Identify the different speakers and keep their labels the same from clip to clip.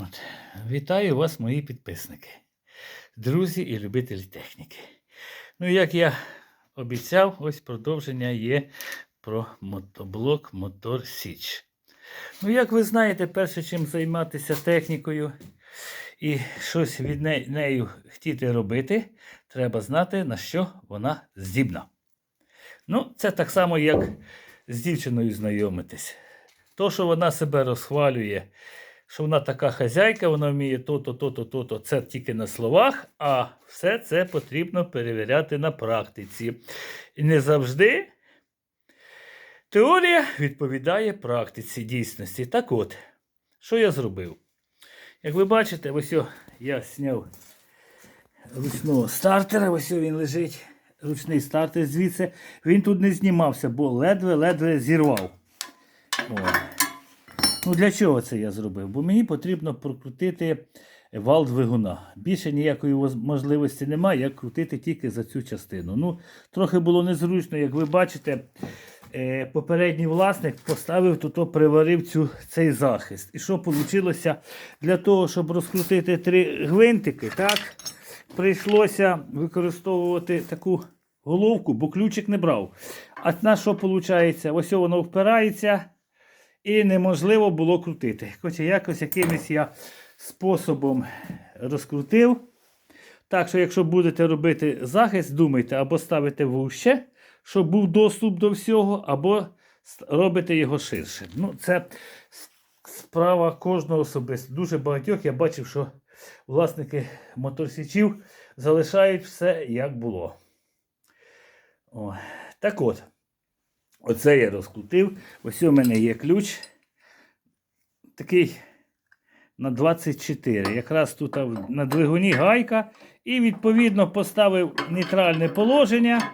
Speaker 1: От. Вітаю вас, мої підписники, друзі і любителі техніки. Ну, як я обіцяв, ось продовження є про мотоблок Мотор Січ. Ну, як ви знаєте, перше, чим займатися технікою і щось від не- нею хотіти робити, треба знати, на що вона здібна. Ну, це так само, як з дівчиною знайомитись. То, що вона себе розхвалює, що вона така хазяйка, вона вміє то-то, то-то, то-то, це тільки на словах, а все це потрібно перевіряти на практиці. І не завжди теорія відповідає практиці дійсності. Так от, що я зробив? Як ви бачите, ось я зняв ручного стартера, ось він лежить. Ручний стартер звідси. Він тут не знімався, бо ледве-ледве зірвав. О. Ну для чого це я зробив? Бо мені потрібно прокрутити вал двигуна. Більше ніякої можливості немає, як крутити тільки за цю частину. Ну, трохи було незручно, як ви бачите, е, попередній власник поставив тут, приварив цю, цей захист. І що вийшло? Для того, щоб розкрутити три гвинтики, так, прийшлося використовувати таку головку, бо ключик не брав. А на що виходить? Ось воно впирається і неможливо було крутити. Хоча якось якимось я способом розкрутив. Так що, якщо будете робити захист, думайте або ставите вуще, щоб був доступ до всього, або робите його ширше. Ну, це справа кожного особисто. Дуже багатьох я бачив, що власники моторсічів залишають все як було. О. Так от, оце я розкрутив. Ось у мене є ключ. Такий на 24. Якраз тут на двигуні гайка. І відповідно поставив нейтральне положення.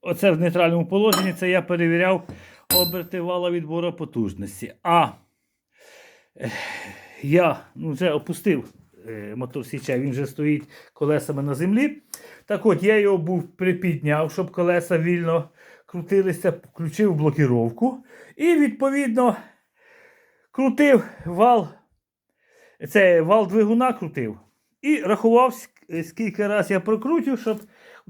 Speaker 1: Оце в нейтральному положенні це я перевіряв оберти вала відбору потужності. А я ну, вже опустив е, мотор січа, він вже стоїть колесами на землі. Так от я його був припідняв, щоб колеса вільно крутилися, включив блокіровку. І відповідно крутив вал, це вал двигуна крутив. І рахував, скільки раз я прокрутив, щоб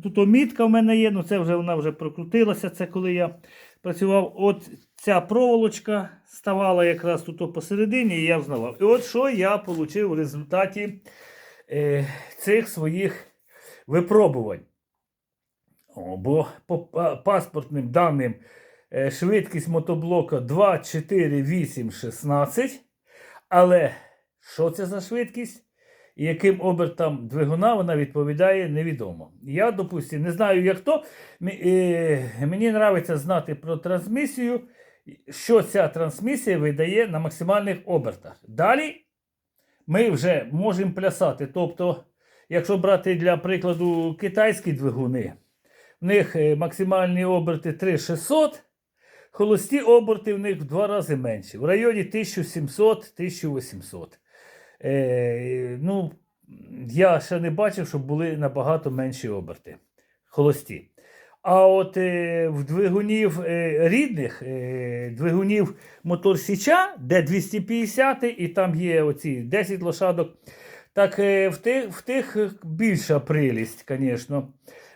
Speaker 1: тут мітка в мене є, ну це вже вона вже прокрутилася. Це коли я працював. От ця проволочка ставала якраз тут посередині, і я взнавав. І от що я отримав в результаті е, цих своїх випробувань. Бо по паспортним даним е, швидкість мотоблока 2, 4, 8, 16. Але що це за швидкість? І яким обертам двигуна вона відповідає, невідомо. Я, допустим, не знаю, як то. Е, Мені подобається знати про трансмісію, що ця трансмісія видає на максимальних обертах. Далі ми вже можемо плясати. Тобто, якщо брати для прикладу китайські двигуни, в них е, максимальні оберти 3600, холості оберти в них в два рази менші, в районі 1700-1800. Е, ну, я ще не бачив, щоб були набагато менші оберти. Холості. А от е, в двигунів е, рідних, е, двигунів мотор Січа, де 250 і там є оці 10 лошадок, так е, в тих, в тих більша прилість, звісно.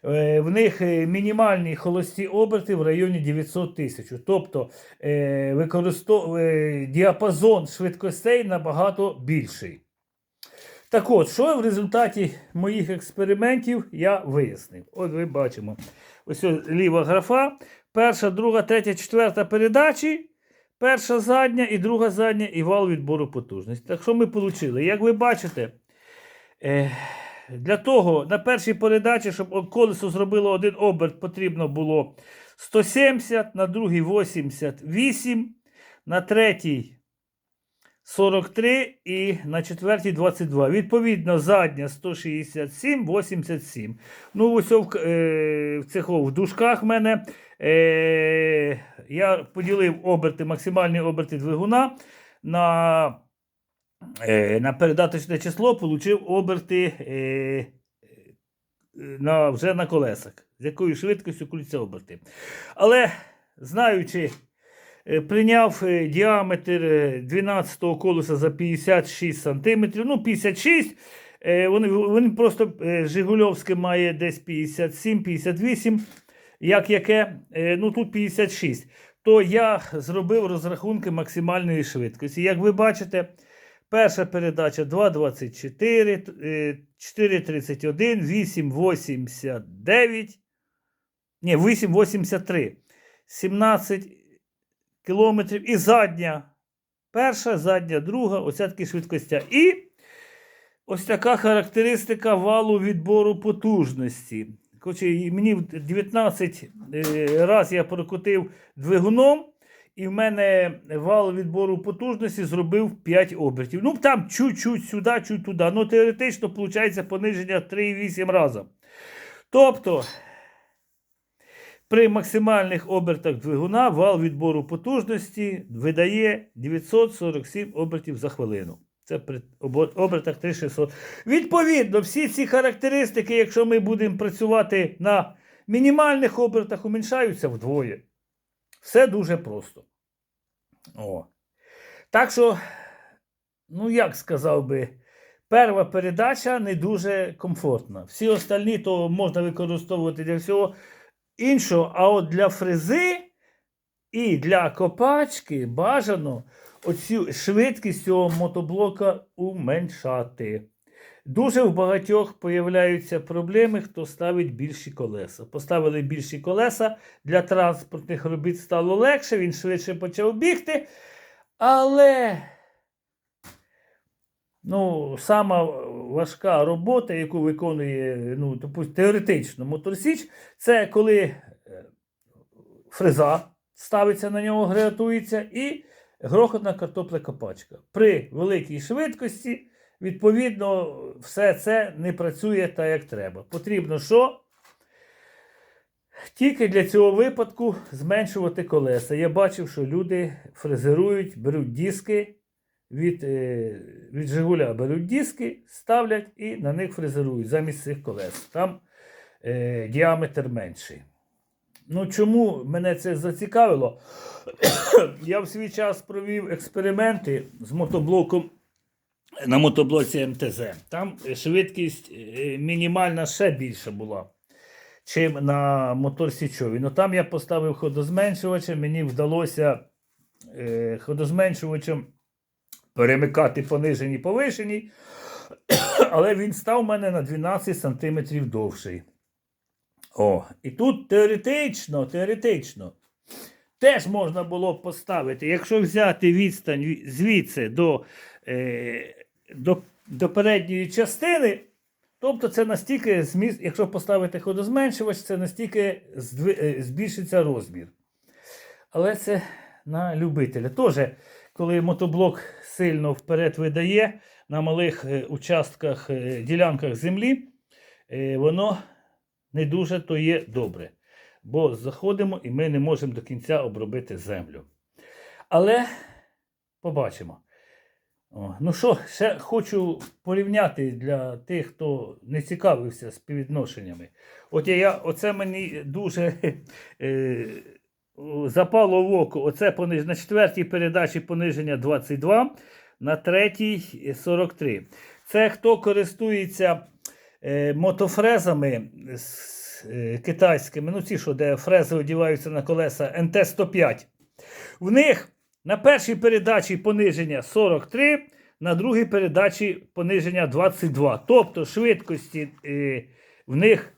Speaker 1: Е, В них е, мінімальні холості оберти в районі 900 тисяч. Тобто е, використов... діапазон швидкостей набагато більший. Так от, що в результаті моїх експериментів я вияснив. От ви бачимо. Ось ліва графа. Перша, друга, третя, четверта передачі. Перша задня і друга задня і вал відбору потужності. Так що ми отримали? Як ви бачите, для того на першій передачі, щоб колесо зробило один оберт, потрібно було 170, на другій 88, на третій 43 і на четвертій 22. Відповідно, задня 167, 87. Ну, ось в, е, в цих в дужках в мене е, я поділив оберти, максимальні оберти двигуна на, на передаточне число, отримав оберти е, на, вже на колесах, з якою швидкістю крутяться оберти. Але знаючи Е, Прийняв е, діаметр е, 12-го колеса за 56 см. Ну, 56. Е, Вони, вони просто е, Жигульовське має десь 57-58, як яке, е, ну тут 56. То я зробив розрахунки максимальної швидкості. Як ви бачите, перша передача 2,24, е, 4,31, 8,89, ні, 8,83, 17 кілометрів і задня. Перша, задня, друга, оця такі швидкостя. І ось така характеристика валу відбору потужності. Коротше, і мені в 19 е, раз я прокотив двигуном, і в мене вал відбору потужності зробив 5 обертів. Ну, там чуть-чуть сюди, чуть туди. Ну, теоретично, виходить, пониження 3,8 рази. Тобто, при максимальних обертах двигуна вал відбору потужності видає 947 обертів за хвилину. Це при обертах 3600. Відповідно, всі ці характеристики, якщо ми будемо працювати на мінімальних обертах, уменьшаються вдвоє. Все дуже просто. О. Так що, ну як сказав би, перша передача не дуже комфортна. Всі остальні то можна використовувати для всього іншого, а от для фрези і для копачки бажано оцю швидкість цього мотоблока уменьшати. Дуже в багатьох появляються проблеми, хто ставить більші колеса. Поставили більші колеса, для транспортних робіт стало легше, він швидше почав бігти. Але ну, сама важка робота, яку виконує ну, допустим, теоретично моторсіч, це коли е, фреза ставиться на нього, гратується, і грохотна картоплекопачка. При великій швидкості, відповідно, все це не працює так, як треба. Потрібно що? Тільки для цього випадку зменшувати колеса. Я бачив, що люди фрезерують, беруть диски від, е, від Жигуля, беруть диски, ставлять і на них фрезерують замість цих колес. Там е, діаметр менший. Ну, чому мене це зацікавило? Я в свій час провів експерименти з мотоблоком на мотоблоці МТЗ. Там швидкість е, мінімальна ще більша була, чим на мотор Січові. Ну там я поставив ходозменшувача, мені вдалося е, ходозменшувачем перемикати понижені повишені, але він став у мене на 12 см довший. О, і тут теоретично, теоретично теж можна було поставити, якщо взяти відстань звідси до, е, до, до передньої частини, тобто це настільки зміст, якщо поставити ходозменшувач, це настільки е, збільшиться розмір. Але це на любителя. Теж, коли мотоблок сильно вперед видає на малих е, участках, е, ділянках землі, воно не дуже то є добре. Бо заходимо і ми не можемо до кінця обробити землю. Але побачимо. Ну що, ще хочу порівняти для тих, хто не цікавився співвідношеннями. От я, це мені дуже е, запало в око. Оце пониж... на четвертій передачі пониження 22, на третій 43. Це хто користується е, мотофрезами з, е, китайськими, ну ці, що де фрези одіваються на колеса НТ-105. В них на першій передачі пониження 43, на другій передачі пониження 22. Тобто швидкості е, в них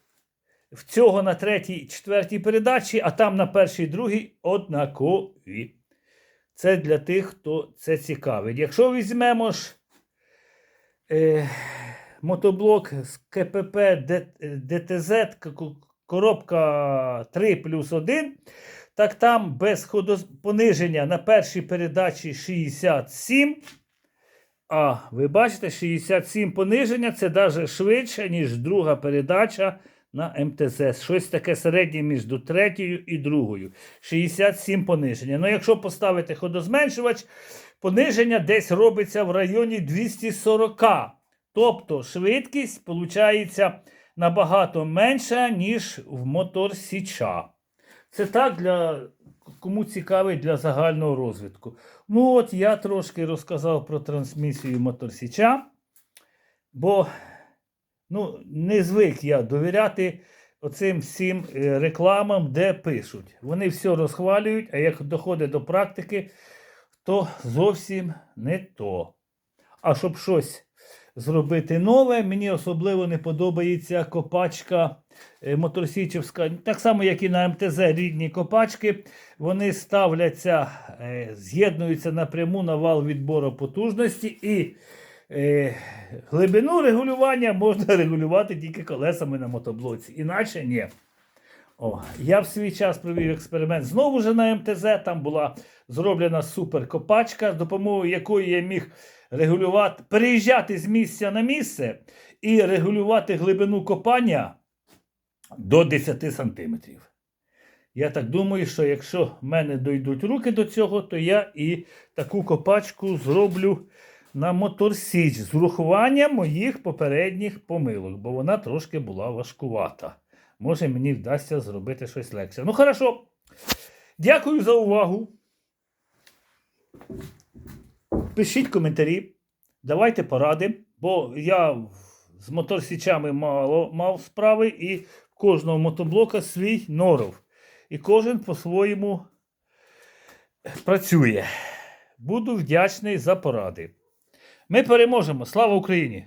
Speaker 1: в цього на третій, четвертій передачі, а там на першій, другій однакові. Це для тих, хто це цікавить. Якщо візьмемо ж е, мотоблок з КПП ДТЗ, к- к- коробка 3 плюс 1, так там без пониження на першій передачі 67. А ви бачите, 67 пониження це навіть швидше, ніж друга передача на МТЗ. Щось таке середнє між третьою і другою. 67 пониження. Ну, якщо поставити ходозменшувач, пониження десь робиться в районі 240. Тобто швидкість виходить набагато менша, ніж в мотор Січа. Це так для кому цікавий для загального розвитку. Ну от я трошки розказав про трансмісію моторсіча, бо ну, не звик я довіряти оцим всім е, рекламам, де пишуть. Вони все розхвалюють, а як доходить до практики, то зовсім не то. А щоб щось зробити нове, мені особливо не подобається копачка е, моторсічівська. Так само, як і на МТЗ рідні копачки, вони ставляться, е, з'єднуються напряму на вал відбору потужності і е, глибину регулювання можна регулювати тільки колесами на мотоблоці. Іначе ні. О, я в свій час провів експеримент знову ж на МТЗ. Там була зроблена суперкопачка, з допомогою якої я міг регулювати, переїжджати з місця на місце і регулювати глибину копання до 10 сантиметрів. Я так думаю, що якщо в мене дойдуть руки до цього, то я і таку копачку зроблю на моторсіч з урахуванням моїх попередніх помилок, бо вона трошки була важкувата. Може, мені вдасться зробити щось легше. Ну, хорошо. Дякую за увагу. Пишіть коментарі, давайте поради, бо я з моторсічами мало мав справи, і в кожного мотоблока свій норов. І кожен по-своєму працює. Буду вдячний за поради. Ми переможемо. Слава Україні!